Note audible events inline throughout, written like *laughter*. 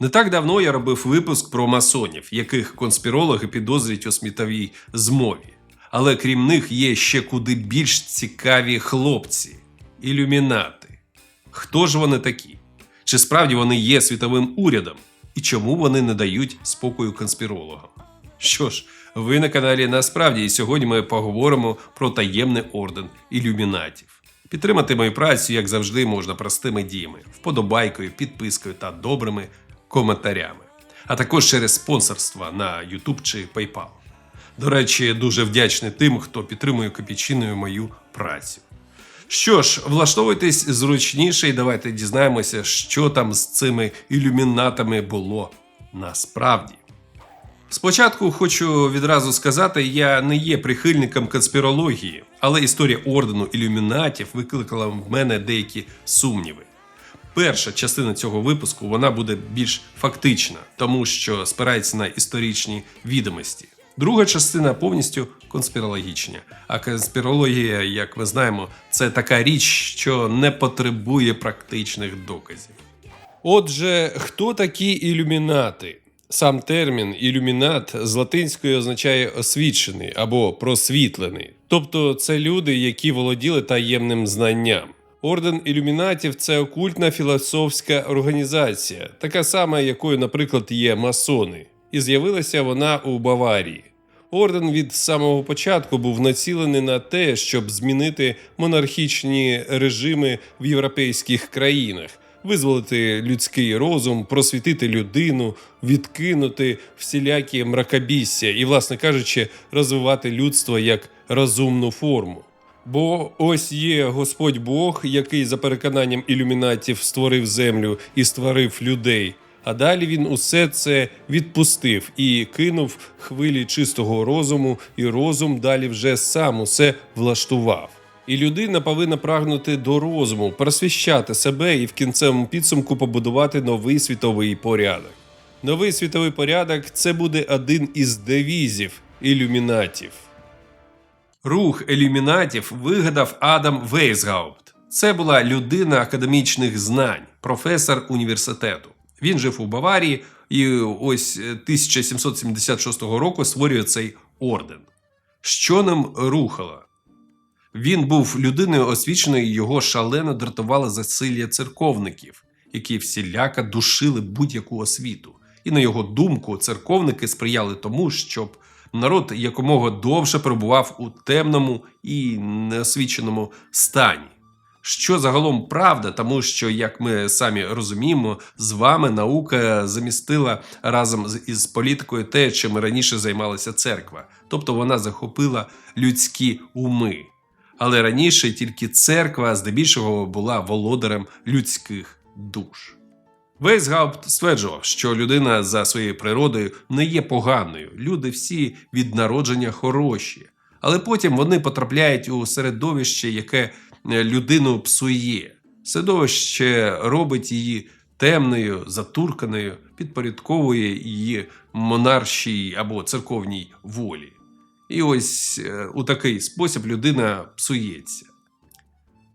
Не так давно я робив випуск про масонів, яких конспірологи підозрюють у смітовій змові. Але крім них є ще куди більш цікаві хлопці ілюмінати. Хто ж вони такі? Чи справді вони є світовим урядом? І чому вони не дають спокою конспірологам? Що ж, ви на каналі Насправді, і сьогодні ми поговоримо про таємний орден ілюмінатів. Підтримати мою працю, як завжди, можна простими діями, вподобайкою, підпискою та добрими коментарями, а також через спонсорство на YouTube чи PayPal. До речі, дуже вдячний тим, хто підтримує копійчиною мою працю. Що ж, влаштовуйтесь зручніше і давайте дізнаємося, що там з цими ілюмінатами було насправді. Спочатку хочу відразу сказати, я не є прихильником конспірології, але історія ордену ілюмінатів викликала в мене деякі сумніви. Перша частина цього випуску вона буде більш фактична, тому що спирається на історичні відомості. Друга частина повністю конспірологічна. А конспірологія, як ми знаємо, це така річ, що не потребує практичних доказів. Отже, хто такі ілюмінати? Сам термін ілюмінат з латинської означає освічений або просвітлений. Тобто це люди, які володіли таємним знанням. Орден ілюмінатів це окультна філософська організація, така сама, якою, наприклад, є масони, і з'явилася вона у Баварії. Орден від самого початку був націлений на те, щоб змінити монархічні режими в європейських країнах, визволити людський розум, просвітити людину, відкинути всілякі мракобісся і, власне кажучи, розвивати людство як розумну форму. Бо ось є Господь Бог, який за переконанням ілюмінатів створив землю і створив людей. А далі він усе це відпустив і кинув хвилі чистого розуму, і розум далі вже сам усе влаштував. І людина повинна прагнути до розуму, просвіщати себе і в кінцевому підсумку побудувати новий світовий порядок. Новий світовий порядок це буде один із девізів ілюмінатів. Рух ілюмінатів вигадав Адам Вейсгаупт. Це була людина академічних знань, професор університету. Він жив у Баварії і ось 1776 року створює цей орден. Що ним рухало? Він був людиною освіченою, його шалено дратувало засилля церковників, які всіляко душили будь-яку освіту. І на його думку, церковники сприяли тому, щоб народ якомога довше перебував у темному і неосвіченому стані. Що загалом правда, тому що, як ми самі розуміємо, з вами наука замістила разом із політикою те, чим раніше займалася церква, тобто вона захопила людські уми. Але раніше тільки церква здебільшого була володарем людських душ. Вейсгаупт стверджував, що людина за своєю природою не є поганою. Люди всі від народження хороші. Але потім вони потрапляють у середовище, яке е, людину псує. Середовище робить її темною, затурканою, підпорядковує її монаршій або церковній волі. І ось е, у такий спосіб людина псується.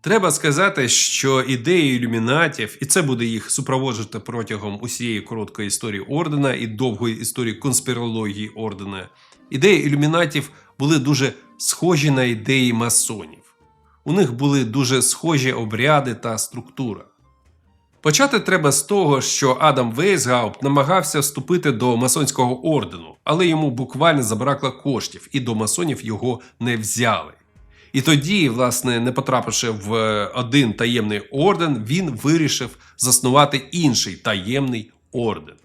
Треба сказати, що ідеї ілюмінатів, і це буде їх супроводжувати протягом усієї короткої історії ордена і довгої історії конспірології ордена. Ідеї ілюмінатів були дуже схожі на ідеї масонів. У них були дуже схожі обряди та структура. Почати треба з того, що Адам Вейсгаупт намагався вступити до масонського ордену, але йому буквально забракло коштів, і до масонів його не взяли. І тоді, власне, не потрапивши в е, один таємний орден, він вирішив заснувати інший таємний орден.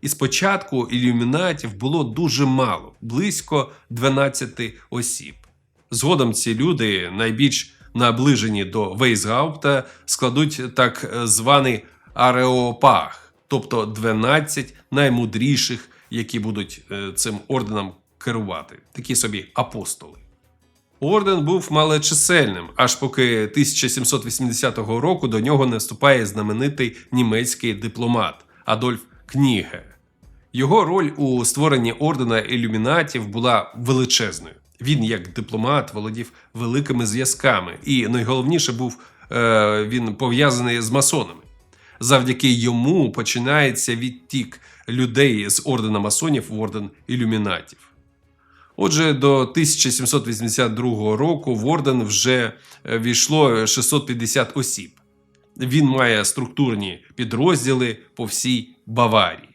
І спочатку ілюмінатів було дуже мало, близько 12 осіб. Згодом ці люди, найбільш наближені до Вейсгаупта, складуть так е, званий ареопаг, тобто 12 наймудріших, які будуть е, цим орденом керувати, такі собі апостоли. Орден був малочисельним, аж поки 1780 року до нього не вступає знаменитий німецький дипломат Адольф Кніге. Його роль у створенні ордена ілюмінатів була величезною. Він, як дипломат, володів великими зв'язками, і найголовніше був е, він пов'язаний з масонами. Завдяки йому починається відтік людей з ордена масонів в орден ілюмінатів. Отже, до 1782 року в орден вже е, війшло 650 осіб. Він має структурні підрозділи по всій Баварії.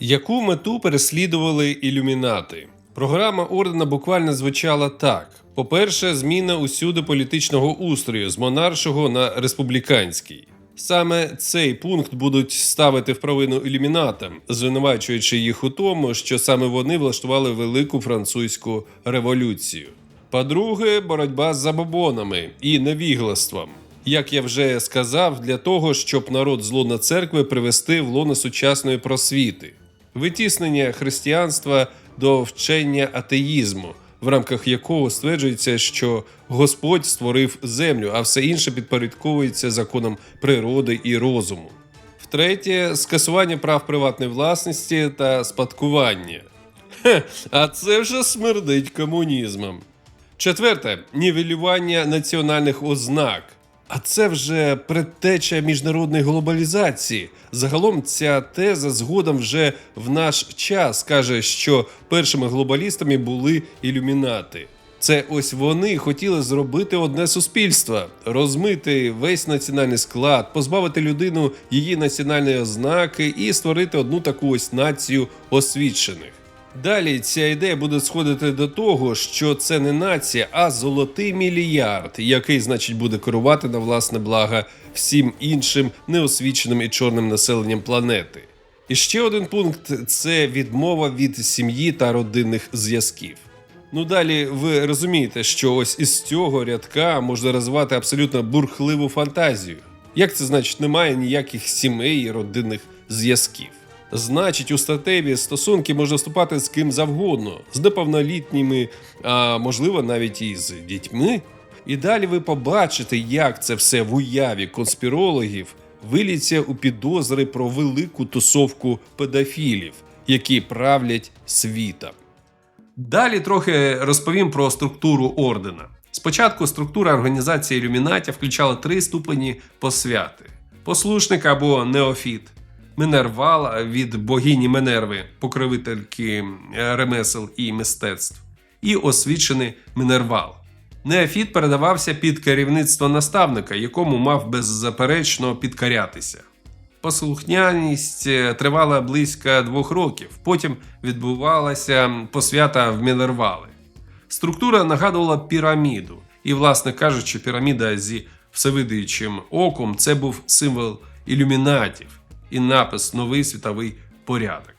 Яку мету переслідували ілюмінати? Програма ордена буквально звучала так: по-перше, зміна усюди політичного устрою з монаршого на республіканський. Саме цей пункт будуть ставити в провину ілюмінатам, звинувачуючи їх у тому, що саме вони влаштували велику французьку революцію. По-друге, боротьба з забобонами і невіглаством. Як я вже сказав, для того, щоб народ з лона церкви привести в лоно сучасної просвіти, витіснення християнства до вчення атеїзму, в рамках якого стверджується, що Господь створив землю, а все інше підпорядковується законам природи і розуму. Втретє, скасування прав приватної власності та спадкування. Хе, а це вже смердить комунізмом. Четверте нівелювання національних ознак. А це вже предтеча міжнародної глобалізації. Загалом ця теза згодом вже в наш час каже, що першими глобалістами були ілюмінати. Це ось вони хотіли зробити одне суспільство, розмити весь національний склад, позбавити людину її національної ознаки і створити одну таку ось націю освічених. Далі ця ідея буде сходити до того, що це не нація, а золотий мільярд, який, значить, буде керувати на власне благо всім іншим неосвіченим і чорним населенням планети. І ще один пункт це відмова від сім'ї та родинних зв'язків. Ну далі ви розумієте, що ось із цього рядка можна розвивати абсолютно бурхливу фантазію. Як це значить, немає ніяких сімей і родинних зв'язків? Значить, у статеві стосунки можна вступати з ким завгодно, з неповнолітніми, а можливо навіть і з дітьми. І далі ви побачите, як це все в уяві конспірологів виліться у підозри про велику тусовку педофілів, які правлять світом. Далі трохи розповім про структуру ордена. Спочатку структура організації ілюмінатів включала три ступені посвяти: послушник або неофіт, Минервал від богині Менерви, покровительки е, ремесел і мистецтв, і освічений Минервал. Неофіт передавався під керівництво наставника, якому мав беззаперечно підкорятися. Послухняність е, тривала близько двох років, потім відбувалася посвята в Мінервали. Структура нагадувала піраміду, і, власне кажучи, піраміда зі всевидуючим оком це був символ ілюмінатів і напис Новий світовий порядок.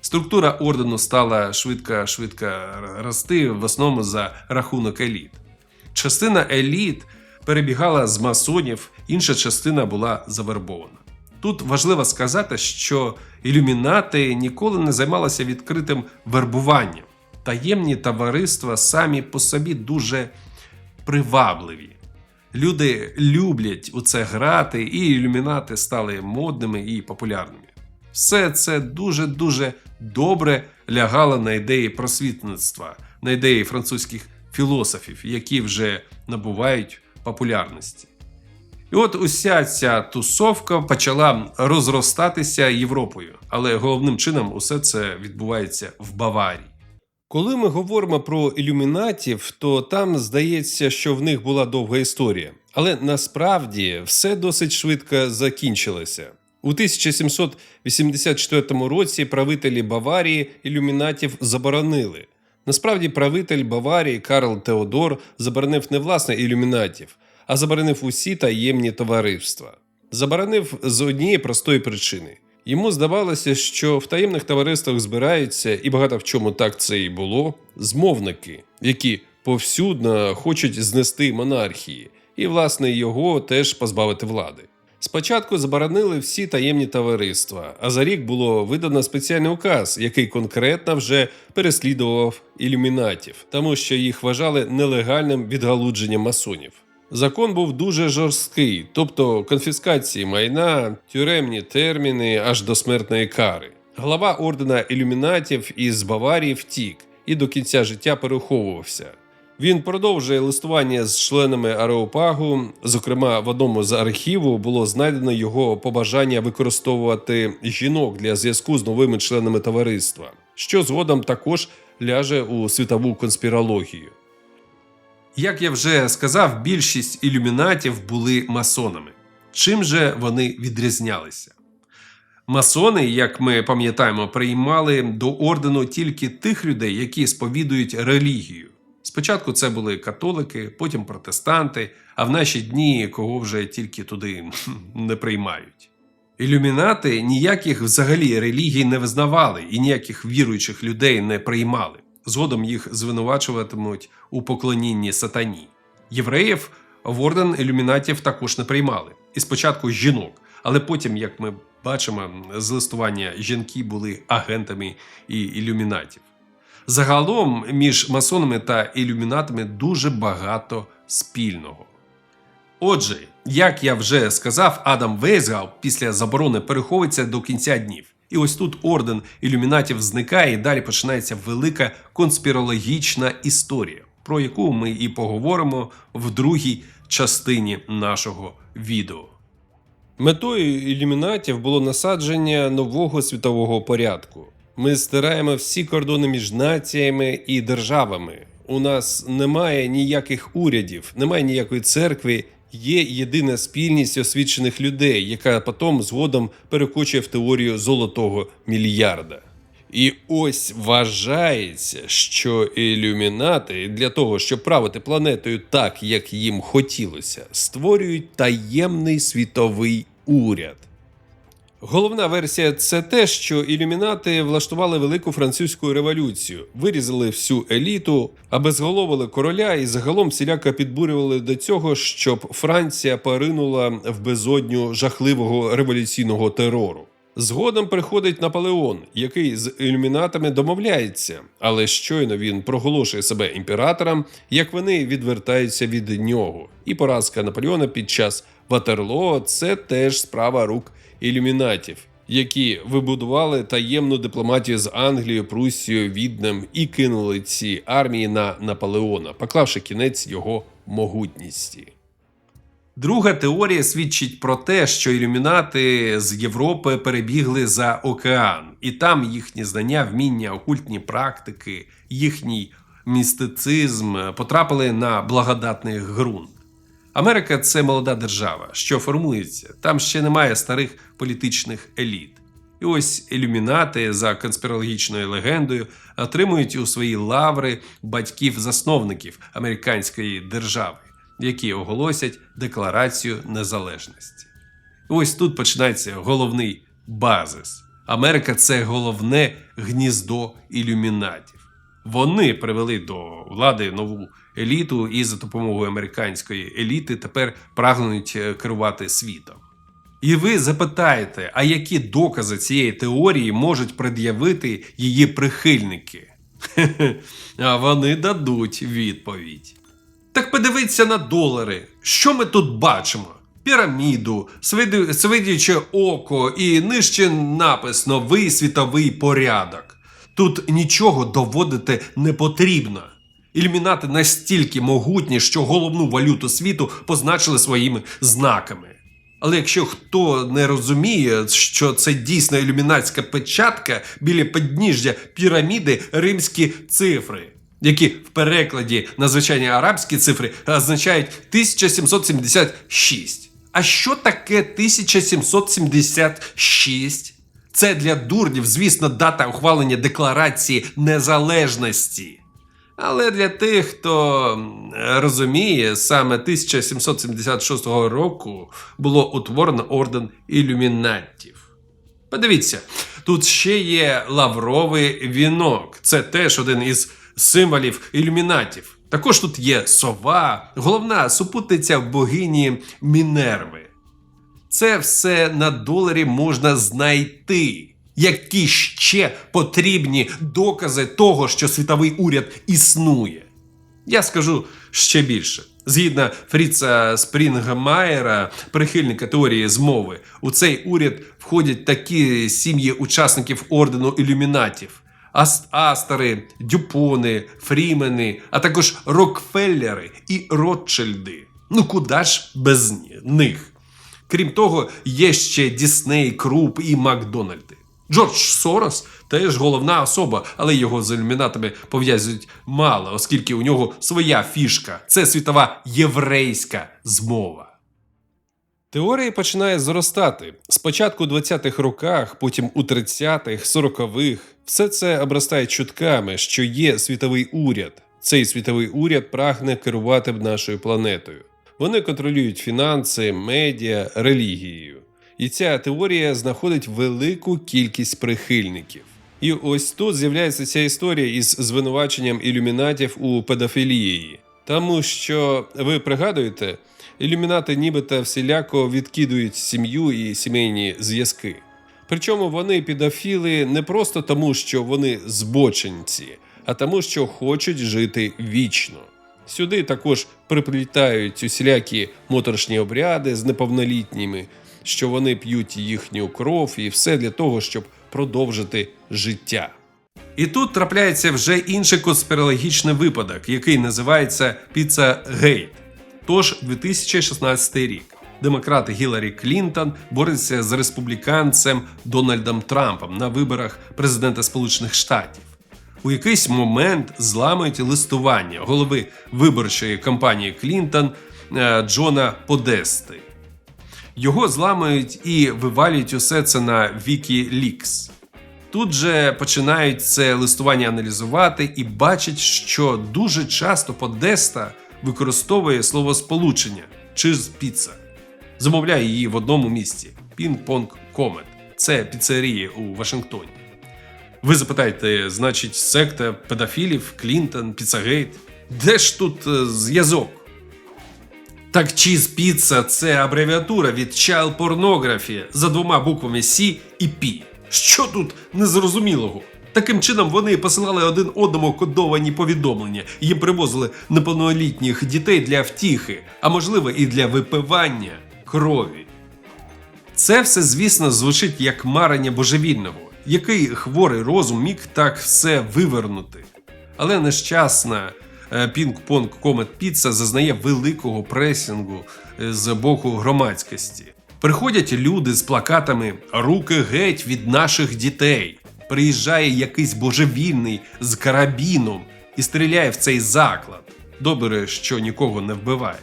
Структура ордену стала швидко-швидко рости, в основному за рахунок еліт. Частина еліт перебігала з масонів, інша частина була завербована. Тут важливо сказати, що ілюмінати ніколи не займалися відкритим вербуванням. Таємні товариства самі по собі дуже привабливі. Люди люблять у це грати, і ілюмінати стали модними і популярними. Все це дуже-дуже добре лягало на ідеї просвітництва, на ідеї французьких філософів, які вже набувають популярності. І от уся ця тусовка почала розростатися Європою, але головним чином усе це відбувається в Баварії. Коли ми говоримо про ілюмінатів, то там здається, що в них була довга історія. Але насправді все досить швидко закінчилося. У 1784 році правителі Баварії ілюмінатів заборонили. Насправді, правитель Баварії Карл Теодор заборонив не власне ілюмінатів, а заборонив усі таємні товариства. Заборонив з однієї простої причини. Йому здавалося, що в таємних товариствах збираються, і багато в чому так це і було, змовники, які повсюдно хочуть знести монархії, і, власне, його теж позбавити влади. Спочатку заборонили всі таємні товариства, а за рік було видано спеціальний указ, який конкретно вже переслідував ілюмінатів, тому що їх вважали нелегальним відгалудженням масонів. Закон був дуже жорсткий, тобто конфіскації майна, тюремні терміни аж до смертної кари. Глава ордена ілюмінатів із Баварії втік і до кінця життя переховувався. Він продовжує листування з членами Ареопагу. Зокрема, в одному з архіву було знайдено його побажання використовувати жінок для зв'язку з новими членами товариства, що згодом також ляже у світову конспірологію. Як я вже сказав, більшість ілюмінатів були масонами. Чим же вони відрізнялися? Масони, як ми пам'ятаємо, приймали до ордену тільки тих людей, які сповідують релігію. Спочатку це були католики, потім протестанти, а в наші дні кого вже тільки туди не приймають. Ілюмінати ніяких взагалі релігій не визнавали і ніяких віруючих людей не приймали. Згодом їх звинувачуватимуть у поклонінні сатані. Євреїв в орден ілюмінатів також не приймали. І спочатку жінок, але потім, як ми бачимо, з листування жінки були агентами і ілюмінатів. Загалом між масонами та ілюмінатами дуже багато спільного. Отже, як я вже сказав, Адам Вейсгал після заборони переховується до кінця днів. І ось тут орден ілюмінатів зникає, і далі починається велика конспірологічна історія, про яку ми і поговоримо в другій частині нашого відео. Метою ілюмінатів було насадження нового світового порядку. Ми стираємо всі кордони між націями і державами. У нас немає ніяких урядів, немає ніякої церкви. Є єдина спільність освічених людей, яка потім згодом перекочує в теорію золотого мільярда. І ось вважається, що ілюмінати для того, щоб правити планетою так, як їм хотілося, створюють таємний світовий уряд. Головна версія це те, що ілюмінати влаштували велику французьку революцію, вирізали всю еліту, обезголовили короля і загалом всіляко підбурювали до цього, щоб Франція поринула в безодню жахливого революційного терору. Згодом приходить Наполеон, який з ілюмінатами домовляється, але щойно він проголошує себе імператором, як вони відвертаються від нього. І поразка Наполеона під час Ватерлоо це теж справа рук ілюмінатів, які вибудували таємну дипломатію з Англією, Прусією, Віднем і кинули ці армії на Наполеона, поклавши кінець його могутності. Друга теорія свідчить про те, що ілюмінати з Європи перебігли за океан, і там їхні знання, вміння, окультні практики, їхній містицизм потрапили на благодатний ґрунт. Америка це молода держава, що формується. Там ще немає старих політичних еліт. І ось ілюмінати за конспірологічною легендою отримують у свої лаври батьків-засновників американської держави, які оголосять Декларацію незалежності. І ось тут починається головний базис. Америка це головне гніздо ілюмінатів. Вони привели до влади нову еліту і за допомогою американської еліти тепер прагнуть е, керувати світом. І ви запитаєте, а які докази цієї теорії можуть пред'явити її прихильники? *laughs* А вони дадуть відповідь. Так подивіться на долари. Що ми тут бачимо? Піраміду, свидяче око і нижче напис Новий світовий порядок. Тут нічого доводити не потрібно. Ілюмінати настільки могутні, що головну валюту світу позначили своїми знаками. Але якщо хто не розуміє, що це дійсно ілюмінатська печатка біля підніжжя піраміди римські цифри, які в перекладі на звичайні арабські цифри означають 1776. А що таке 1776? Це для дурнів, звісно, дата ухвалення Декларації Незалежності. Але для тих, хто розуміє, саме 1776 року було утворено орден ілюмінатів. Подивіться, тут ще є лавровий вінок. Це теж один із символів ілюмінатів. Також тут є сова, головна супутниця богині Мінерви. Це все на доларі можна знайти. Які ще потрібні докази того, що світовий уряд існує? Я скажу ще більше. Згідно Фріца Спрінгмаєра, прихильника теорії змови, у цей уряд входять такі сім'ї учасників ордену ілюмінатів: Ас- Астери, Дюпони, Фрімени, а також Рокфеллери і Ротшильди. Ну куди ж без них? Крім того, є ще Дісней, Круп і Макдональди. Джордж Сорос теж головна особа, але його з ілюмінатами пов'язують мало, оскільки у нього своя фішка це світова єврейська змова. Теорія починає зростати. Спочатку у 20-х роках, потім у 30-х, 40-х. Все це обростає чутками, що є світовий уряд. Цей світовий уряд прагне керувати нашою планетою. Вони контролюють фінанси, медіа, релігією. І ця теорія знаходить велику кількість прихильників. І ось тут з'являється ця історія із звинуваченням ілюмінатів у педофілії. Тому що ви пригадуєте, ілюмінати нібито всіляко відкидують сім'ю і сімейні зв'язки. Причому вони педофіли не просто тому, що вони збоченці, а тому, що хочуть жити вічно. Сюди також приплітають усілякі моторшні обряди з неповнолітніми, що вони п'ють їхню кров і все для того, щоб продовжити життя. І тут трапляється вже інший конспірологічний випадок, який називається Піца Гейт. Тож 2016 рік. Демократ Гіларі Клінтон бореться з республіканцем Дональдом Трампом на виборах президента Сполучених Штатів. У якийсь момент зламують листування голови виборчої кампанії Клінтон е, Джона Подести. Його зламують і вивалюють усе це на Wikileaks. Тут же починають це листування аналізувати і бачать, що дуже часто Подеста використовує словосполучення «чиз піца. Замовляє її в одному місці Пінг-Понг Комет. Це піцерія у Вашингтоні. Ви запитаєте, значить, секта педофілів, Клінтон, Піцагейт? Де ж тут е, зв'язок? Так чіз піца це абревіатура від child pornography за двома буквами C і P. Що тут незрозумілого? Таким чином вони посилали один одному кодовані повідомлення, їм привозили неповнолітніх дітей для втіхи, а можливо і для випивання крові. Це все, звісно, звучить як марення божевільного, який хворий розум міг так все вивернути. Але нещасна е, Пінг-Понг Комет Піца зазнає великого пресінгу е, з боку громадськості. Приходять люди з плакатами Руки геть від наших дітей. Приїжджає якийсь божевільний з карабіном і стріляє в цей заклад. Добре, що нікого не вбиває.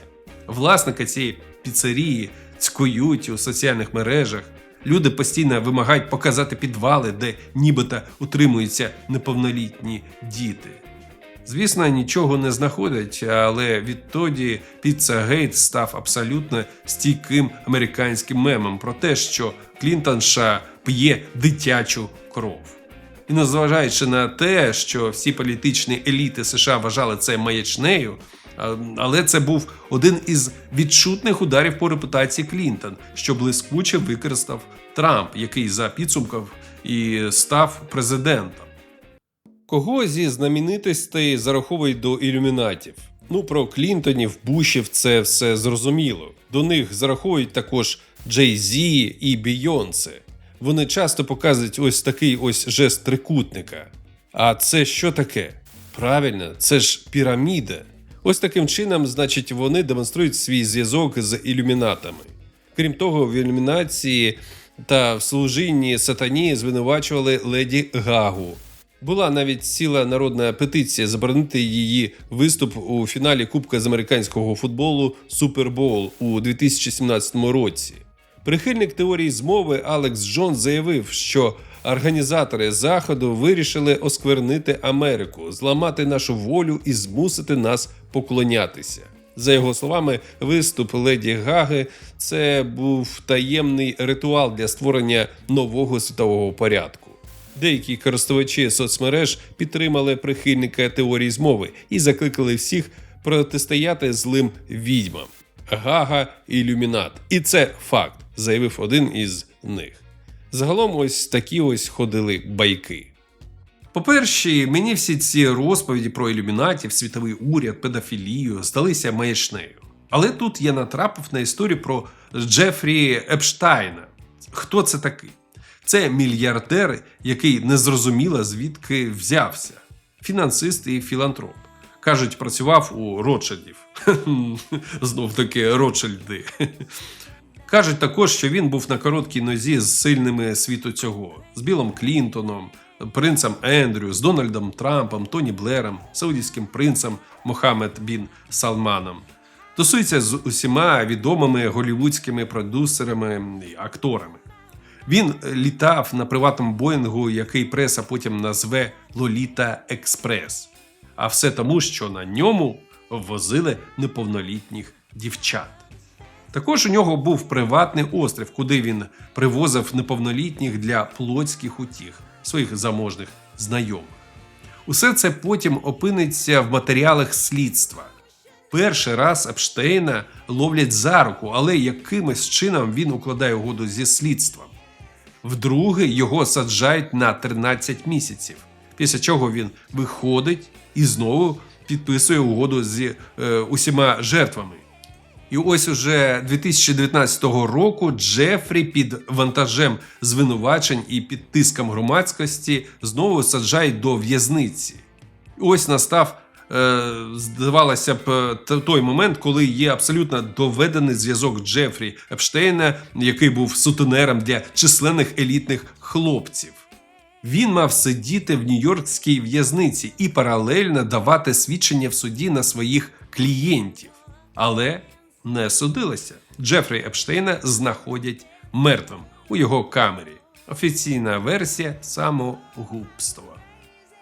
Власника цієї піцерії цькують у соціальних мережах. Люди постійно вимагають показати підвали, де нібито утримуються неповнолітні діти. Звісно, нічого не знаходять, але відтоді Піцагейт став абсолютно стійким американським мемом про те, що Клінтонша п'є дитячу кров. І незважаючи на те, що всі політичні еліти США вважали це маячнею, але це був один із відчутних ударів по репутації Клінтон, що блискуче використав Трамп, який за підсумком і став президентом. Кого зі знаменитостей зараховують до ілюмінатів? Ну, про Клінтонів, Бушів це все зрозуміло. До них зараховують також Джей Зі і Бійонсе. Вони часто показують ось такий ось жест трикутника. А це що таке? Правильно, це ж піраміда. Ось таким чином, значить, вони демонструють свій зв'язок з ілюмінатами. Крім того, в ілюмінації та в служінні сатані звинувачували леді Гагу. Була навіть ціла народна петиція заборонити її виступ у фіналі Кубка з американського футболу Супербоул у 2017 році. Прихильник теорії змови Алекс Джон заявив, що організатори заходу вирішили осквернити Америку, зламати нашу волю і змусити нас поклонятися. За його словами, виступ леді Гаги це був таємний ритуал для створення нового світового порядку. Деякі користувачі соцмереж підтримали прихильника теорії змови і закликали всіх протистояти злим відьмам. Гага ілюмінат. І це факт, заявив один із них. Загалом ось такі ось ходили байки. По-перше, мені всі ці розповіді про ілюмінатів, світовий уряд, педофілію здалися маячнею. Але тут я натрапив на історію про Джефрі Епштайна. Хто це такий? Це мільярдер, який незрозуміло звідки взявся. Фінансист і філантроп. Кажуть, працював у Ротшильдів. *laughs* Знов таки Ротшильди. Кажуть також, що він був на короткій нозі з сильними світу цього, з Білом Клінтоном, принцем Ендрю, з Дональдом Трампом, Тоні Блером, саудівським принцем Мохаммед Бін Салманом. Тусується з усіма відомими голівудськими продюсерами і акторами. Він літав на приватному Боїнгу, який преса потім назве Лоліта Експрес. А все тому, що на ньому возили неповнолітніх дівчат. Також у нього був приватний острів, куди він привозив неповнолітніх для плотських утіх своїх заможних знайомих. Усе це потім опиниться в матеріалах слідства. Перший раз Епштейна ловлять за руку, але якимось чином він укладає угоду зі слідством. Вдруге його саджають на 13 місяців, після чого він виходить і знову підписує угоду з е, усіма жертвами. І ось уже 2019 року Джефрі під вантажем звинувачень і під тиском громадськості знову саджають до в'язниці. Ось настав, е, здавалося б, той момент, коли є абсолютно доведений зв'язок Джефрі Епштейна, який був сутенером для численних елітних хлопців. Він мав сидіти в нью-йоркській в'язниці і паралельно давати свідчення в суді на своїх клієнтів. Але не судилося. Джефрі Епштейна знаходять мертвим у його камері. Офіційна версія самогубства.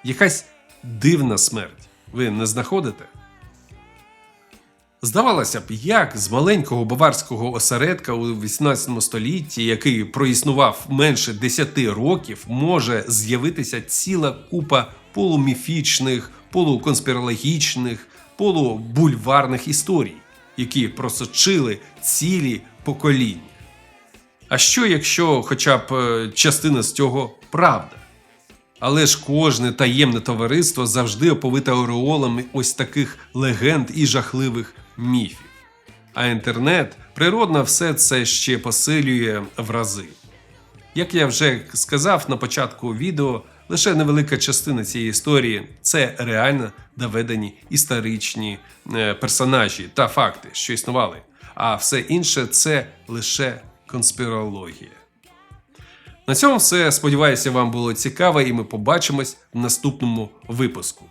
Якась дивна смерть. Ви не знаходите? Здавалося б, як з маленького баварського осередка у 18 столітті, який проіснував менше 10 років, може з'явитися ціла купа полуміфічних, полуконспірологічних, полубульварних історій, які просочили цілі покоління. А що, якщо хоча б е, частина з цього правда? Але ж кожне таємне товариство завжди оповите ореолами ось таких легенд і жахливих міфів. А інтернет природно все це ще посилює в рази. Як я вже сказав на початку відео, лише невелика частина цієї історії це реально доведені історичні е, персонажі та факти, що існували. А все інше це лише конспірологія. На цьому все. Сподіваюся, вам було цікаво, і ми побачимось в наступному випуску.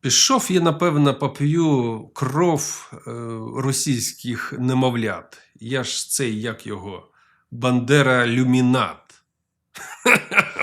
Пішов я, напевно, поп'ю кров е, російських немовлят. Я ж цей як його Бандера Люмінат. *laughs*